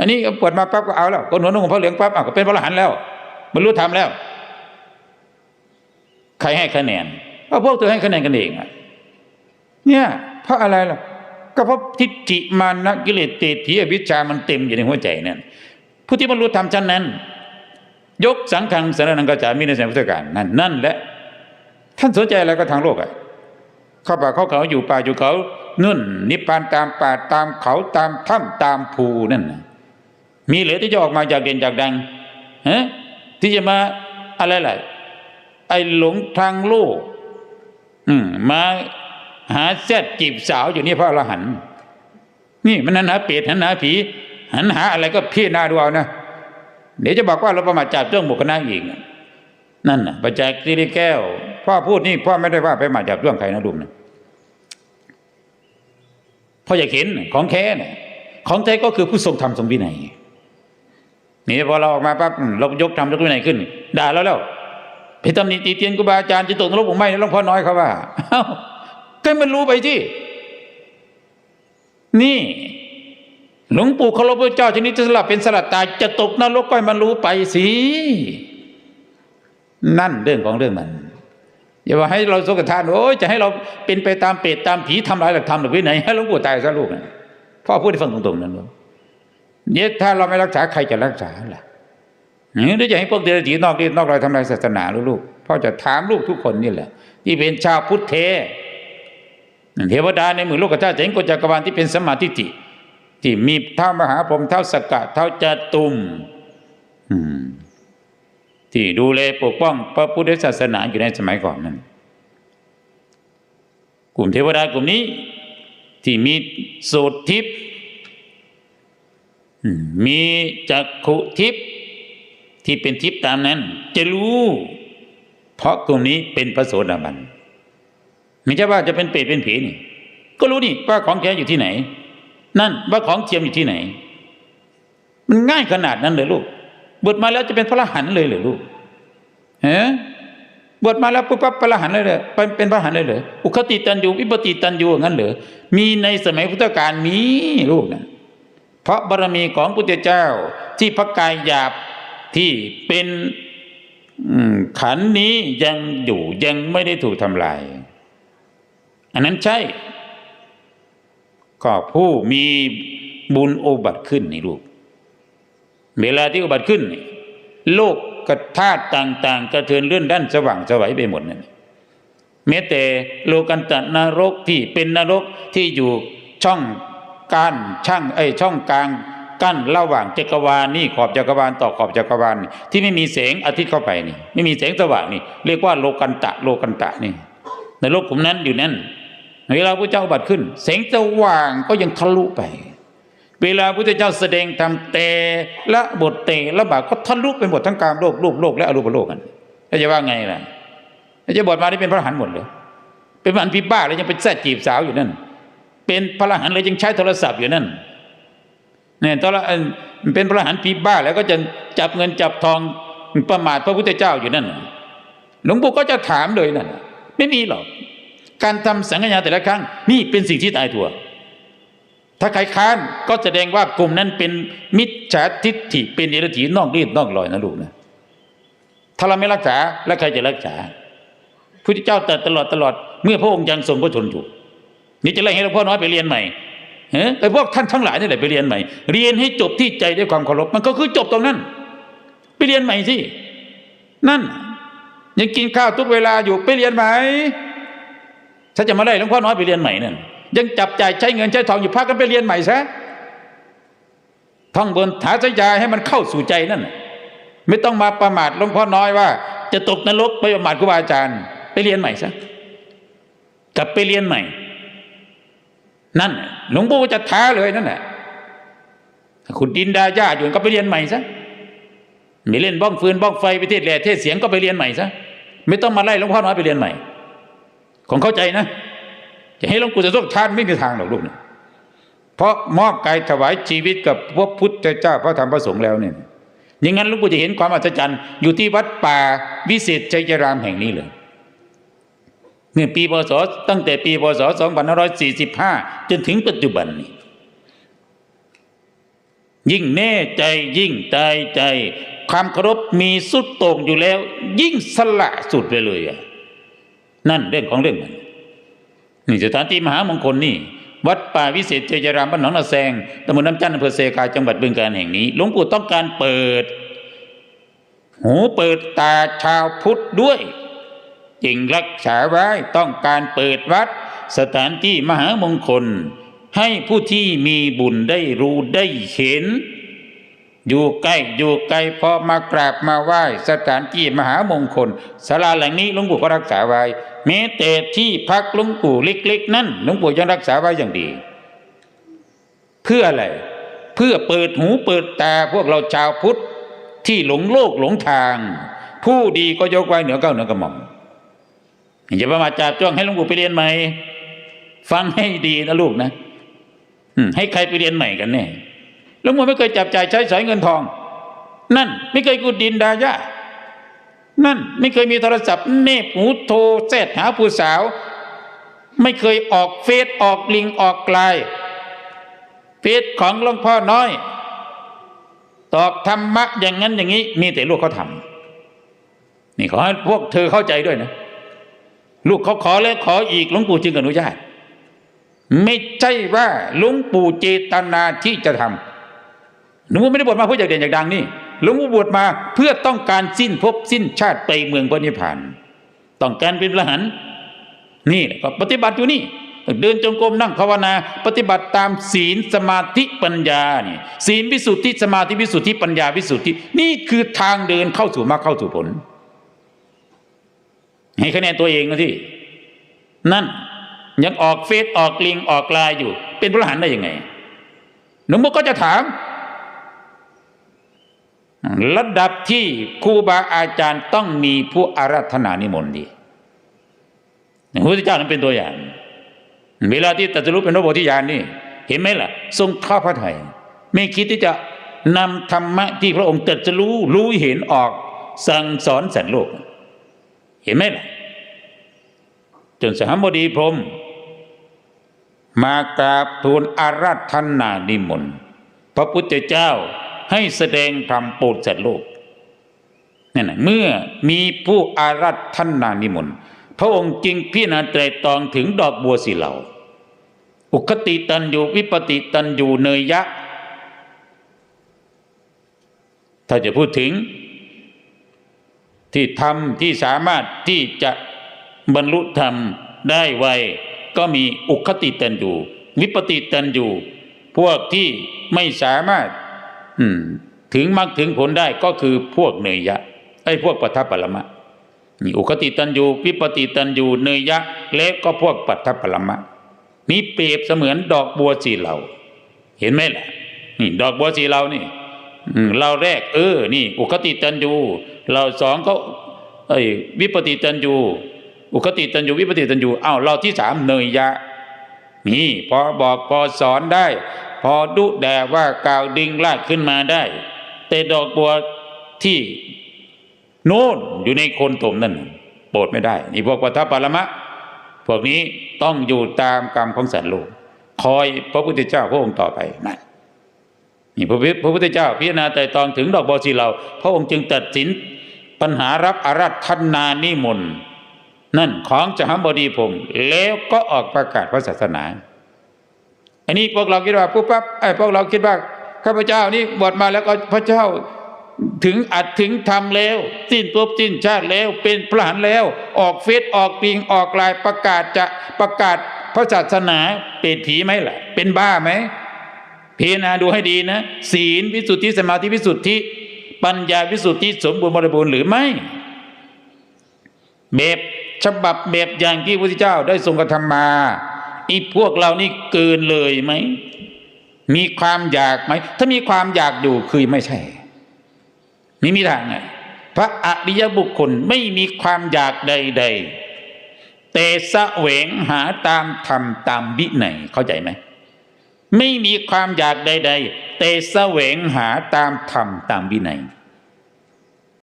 อันนี้ปวดมาปั๊บก็เอาแล้วกนหัวนุ่งผ้าเหลืองปั๊บอ้าก็เป็นพระอรหันต์แล้วบรรลุธรรมแล้ว ใครให้คะแนนก็พวกเธอให้คะแนนกันเองอะเนี่ยเพราะอะไรล่ะ ก็เพราะทิฏฐิมานะกิเลสเตถีอวิชามันเต็มอยู่ในหัวใจนั่นผู้ที่บรรลุธรรมชั้นนั้น ยกสังฆังสารนังกระจามีในสมัยพุทธกาลนั่นนั่นแหละท่านสนใจอะไรก็ทางโลกอะเข้าป่าเข้าเขาอยู่ป่าอยู่เขานุ่นนิพพานตามป่าตามเขาตามถ้ำตามภูนั่นนะ มีเหลือที่จะออกมาจากเด่นจากดังฮะที่จะมาอะไรล่ะไอ้หลงทางโลกอืมมาหาแซดจีบสาวอยู่นี่พระอรหันต์นี่มันหันหาเปรตหันหาผีหันหาอะไรก็พี่นาดูเอานะเดี๋ยวจะบอกว่าเราประมาทจับเรื่องบุคคลอีกนั่นนะประจักษ์สิริแก้ว พ่อพูดนี่พ่อไม่ได้ว่าไปมาจับเรื่องใครนะลุงนะพ่ออยากเห็นของแท้เนี่ยของแท้ก็คือผู้ทรงธรรมทรงวินัย นี่พอเราออกมาปั๊บเรายกธรรมยกวินัยขึ้น ด่าแล้วแล้วไปตำหนิตีเตียนครูบาอาจารย์จะตกนรกผมไม่หลวงพ่อน้อยเขาว่าเอ้าก็มันรู้ไปที่นี่หลวงปู่เคารพพระเจ้าชนิดจะสลับเป็นสลัดตายจะตกนรกก็มันรู้ไปสินั่นเรื่องของเรื่องมันอย่าว่าให้เราสกทานโอ้ยจะให้เราเป็นไปตามเปรตตามผีทำลายหลักธรรมหรือวินัยให้หลวงปู่ตายซะลูกนะพ่อพูดให้ฟังตรงๆนั่นลูก เนี่ยถ้าเราไม่รักษาใครจะรักษาล่ะหรือจะให้พวกเดรัจฉีนอกรีดนอกรอยทำลายศาสนาลูกๆพ่อจะถามลูกทุกคนนี่แหละ ที่เป็นชาวพุทธเทเทวดาในหมือโลกธาตุเห็นกฎจักรวาลที่เป็นสมาธิิที่มีเท้ามหาพรหมเท้าสกกะเท้าจตุมที่ดูแลปกป้องพระพุทธศาสนาอยู่ในสมัยก่อนนั้น กลุ่มเทวดากลุ่มนี้ ที่มีโสตทิพย์ มีจักขุทิพย์ที่เป็นทิพย์ตามนั้น จะรู้ เพราะกลุ่มนี้เป็นพระโสดาบันไม่ใช่ว่าจะเป็นเปรตเป็นผีนี่ ก็รู้นี่ว่าของแท้อยู่ที่ไหน นั่นว่าของเทียมอยู่ที่ไหน มันง่ายขนาดนั้นเลยลูกบวชมาแล้วจะเป็นพระรหันเลยเหรอลูกฮะบวชมาแล้วปุ๊บปั๊บพระหันเลยเหรอเป็นพระหันเลยเหรออุคติตันยูวิปติตันยูงั้นเหรอมีในสมัยพุทธกาลมีลูกนะ ราะบารมีของพุทธเจ้าที่พระกายหยาบที่เป็นขันธ์นี้ยังอยู่ยังไม่ได้ถูกทำลาย อันนั้นใช่ ก็ผู้มีบุญโอบัติขึ้นนี่ลูกเวลาที่อุบัติขึ้นนี่โลกกระธาตุต่าง ๆ กระเทือนเลื่อนด้านสว่างสวัยไปหมดนั่นแม้แต่โลกันตนรกที่เป็นนรกที่อยู่ช่อง กั้นช่างไอช่องกลางกั้นระหว่างจักรวาลนี่ขอบจักรวาลต่อขอบจักรวาลที่ไม่มีแสงอาทิตย์เข้าไปนี่ ไม่มีแสงสว่างนี่ เรียกว่าโลกันตะโลกันตะนี่ ในโลกกลุ่มนั้นอยู่นั่นเวลาพระเจ้าบัติขึ้น แสงสว่างก็ยังทะลุไป เวลาพระเจ้าแสดงธรรมเตละบทเตละบาก็ทะลุไปหมดทั้งกลามโลกรูปโลกและอรูปโลกกันแล้วจะว่าไงล่ะจะบทมาได้เป็นพระหันหมดเลยเป็นพระหันต์ปีบ้าแล้วยังเป็นแซ่จีบสาวอยู่นั่น เป็นพระรหันต์เลยยังใช้โทรศัพท์อยู่นั่นเนี่ยตอนละเป็นพระรหันต์ปีบ้าแล้วก็จะจับเงินจับทองประมาทพระพุทธเจ้าอยู่นั่นหลวงปู่ก็จะถามเลยนั่นไม่มีหรอกการทำสังฆญาแต่ละครั้งนี่เป็นสิ่งที่ตายตัว ถ้าใครค้านก็แสดงว่ากลุ่มนั้นเป็นมิจฉาทิฏฐิเป็นเดรัจฉีนอกรีดนอกลอยนะลูกนะถ้าเราไม่รักษาแล้วใครจะรักษาพุทธเจ้าตรัสตลอดตลอดเมื่อพระองค์ยังทรงพระชนอยู่ นี่จะไล่ให้หลวงพ่อน้อยไปเรียนใหม่เฮ้ไอ้พวกท่านทั้งหลายนี่แหละไปเรียนใหม่ เรียนให้จบที่ใจด้วยความเคารพมันก็คือจบตรงนั้น ไปเรียนใหม่สินั่นยังกินข้าวทุกเวลาอยู่ไปเรียนใหม่ถ้าจะมาไล่หลวงพ่อน้อยไปเรียนใหม่นั่นยังจับจ่ายใช้เงินใช้ทองอยู่พักกันไปเรียนใหม่ซะท่องบนถาสยาให้มันเข้าสู่ใจนั่นไม่ต้องมาประมาทหลวงพ่อน้อยว่า จะตกนรกไปประมาทครูบาอาจารย์ ไปเรียนใหม่ซะกลับไปเรียนใหม่ นั่นหลวงปู่จะท้าเลยนั่นแหละคุณดินดาญาอยู่ก็ไปเรียนใหม่ซะม่เล่นบ้องฟืนบ้องไฟไปเทศแหล่เทศเสียงก็ไปเรียนใหม่ซะไม่ต้องมาไล่หลวงพ่อน้อยไปเรียนใหม่ ของเข้าใจนะ จะให้หลวงปู่จะต้องทานไม่มีทางหรอกลูกเนี่ยเพราะมอบกายถวายชีวิตกับพระพุทธเจ้าพระธรรมพระสงฆ์แล้วเนี่ยอย่างนั้นหลวงปู่จะเห็นความอัศจรรย์อยู่ที่วัดป่าวิเศษชัยรามแห่งนี้เลย เมื่อปีพศตั้งแต่ปีพศ2545 จนถึงปัจจุบันนี้ยิ่งแน่ใจยิ่งตายใจ ความเคารพมีสุดโต่งอยู่แล้ว ยิ่งสละสุดไปเลยอะนั่นเรื่องของเรื่องมันนี่สถานที่มหามงคลนี่ วัดป่าวิเศษเจยรามบ้านหนองนาแซงตำบลน้ำจันทร์อำเภอเซกาจังหวัดบึงกาฬแห่งนี้หลวงปู่ต้องการเปิด หูเปิดตาชาวพุทธด้วย จึงรักษาไว้ต้องการเปิดวัด สถานที่มหามงคล ให้ผู้ที่มีบุญได้รู้ได้เห็น อยู่ใกล้อยู่ไกลพอมากราบมาไหว้สถานที่มหามงคลศาลาแหล่งนี้หลวงปู่ก็รักษาไว้แม้แต่ที่พักหลวงปู่เล็ก ๆ นั่นหลวงปู่ยังรักษาไว้อย่างดี เพื่ออะไร เพื่อเปิดหูเปิดตาพวกเราชาวพุทธที่หลงโลกหลงทาง ผู้ดีก็ยกไว้เหนือเก้าเหนือกระหม่อม อย่าประมาทจับจ้องให้หลวงปู่ไปเรียนใหม่ฟังให้ดีนะลูกนะอืให้ใครไปเรียนใหม่กันแน่หลวงปู่ไม่เคยจับจ่ายใช้สอยเงินทอง นั่น ไม่เคยกุดดินดายานั่น ไม่เคยมีโทรศัพท์เนบหูโทรแซดหาผู้สาว ไม่เคยออกเฟซออกลิงออกไลเฟซของหลวงพ่อน้อย ตอบธรรมะอย่างนั้นอย่างนี้ มีแต่ลูกเขาทำนี่ขอให้พวกเธอเข้าใจด้วยนะ ลูกเขาขอแล้วขออีกหลวงปู่จึงอนุญาต ไม่ใช่ว่าหลวงปู่เจตนาที่จะทำหลวงปู่ไม่ได้บวชมาเพื่ออยากเด่นอยากดังนี่หลวงปู่บวชมาเพื่อต้องการสิ้นภพสิ้นชาติไปเมืองพระนิพพาน ต้องการเป็นพระหันนี่ก็ปฏิบัติอยู่นี่เดินจงกรมนั่งภาวนา ปฏิบัติตามศีลสมาธิปัญญานี่ศีลวิสุทธิสมาธิวิสุทธิปัญญาวิสุทธินี่คือทางเดินเข้าสู่มรรคเข้าสู่ผล ให้คะแนนตัวเองนะที่นั่นยังออกเฟซออกลิงออกลน์อยู่ เป็นพระหันได้ยังไงหนุ่มก็จะถาม ระดับที่ครูบาอาจารย์ต้องมีผู้อาราธนานิมนต์ดีพระพุทธเจ้านั้นเป็นตัวอย่าง เวลาที่ตัสรู้เป็นพระโพธิญาณนี่ เห็นไหมล่ะ ทรงข้าพระไทยไม่คิดที่จะนำธรรมะที่พระองค์ตรัสรู้รู้เห็นออกสั่งสอนสัตว์โลก เห็นไหมล่ะจนสหบดีพรมมากราบทูลอาราธนานิมนต์พระพุทธเจ้าให้แสดงธรรมโปรดสัตว์โลกนั่นนะเมื่อมีผู้อาราธนานิมนต์พระองค์จึงพิจารณาไตรตรองถึงดอกบัวสีเหลาอุคติตันอยู่วิปติตันอยู่เนยยะ ถ้าจะพูดถึง ที่ทำที่สามารถที่จะบรรลุธรรมได้ไว ก็มีอุคติตันอยู่ วิปติตันอยู่ พวกที่ไม่สามารถถึงมรรคถึงผลได้ก็คือพวกเนยยะไอ้พวกปัทภปรมะนี่อุคติตันยูวิปติตันยูเนยยะ และก็พวกปัทภปรมะนี่เปรียบเสมือนดอกบัวสีเหลาเห็นไหมล่ะนี่ดอกบัวสีเหลานี่ เราแรก เออ นี่ อุคติตันยูเราสองก็เอ้ยวิปติตันยูอุคติตันยูวิปติตันยูอ้าวเราที่สามเนยยะ นี่ พอบอกพอสอนได้ พอดุแดว่ากล่าวดึงลากขึ้นมาได้ แต่ดอกบัวที่โน่นอยู่ในคนถมนั่นโปรดไม่ได้ นี่พวกปัทภปรมะ พวกนี้ต้องอยู่ตามกรรมของสัตว์โลกคอยพระพุทธเจ้าพระองค์ต่อไปนั่น นี่พระพุทธเจ้าพิจารณาไตรตองถึงดอกบัวสีเหลาพระองค์จึงตัดสินปัญหารับอาราธนานิมนต์นั่นของจหบดีผม แล้วก็ออกประกาศพระศาสนา อันนี้พวกเราคิดว่าปุ๊บปั๊บไอ้พวกเราคิดว่าข้าพเจ้านี่บวชมาแล้วก็พระเจ้าถึงอัดถึงทำแล้วสิ้นภพสิ้นชาติแล้วเป็นพระหันแล้ว ออกเฟซออกปิงออกลายประกาศจะประกาศพระศาสนาเป็นผีไหมล่ะ เป็นบ้าไหม พิจารณาดูให้ดีนะ ศีลวิสุทธิสมาธิวิสุทธิ ปัญญาวิสุทธิสมบูรณ์บริบูรณ์หรือไม่แบบฉบับแบบอย่างที่พระพุทธเจ้าได้ทรงกระทำมาอีพวกเรานี่เกินเลยไหม มีความอยากไหม ถ้ามีความอยากอยู่คือไม่ใช่นี่มีทางไงพระอริยบุคคลไม่มีความอยากใด ๆ แต่แสวงหาตามธรรมตามวิไหนเข้าใจไหม ไม่มีความอยากใด ๆ แต่แสวงหาตามธรรมตามวินัย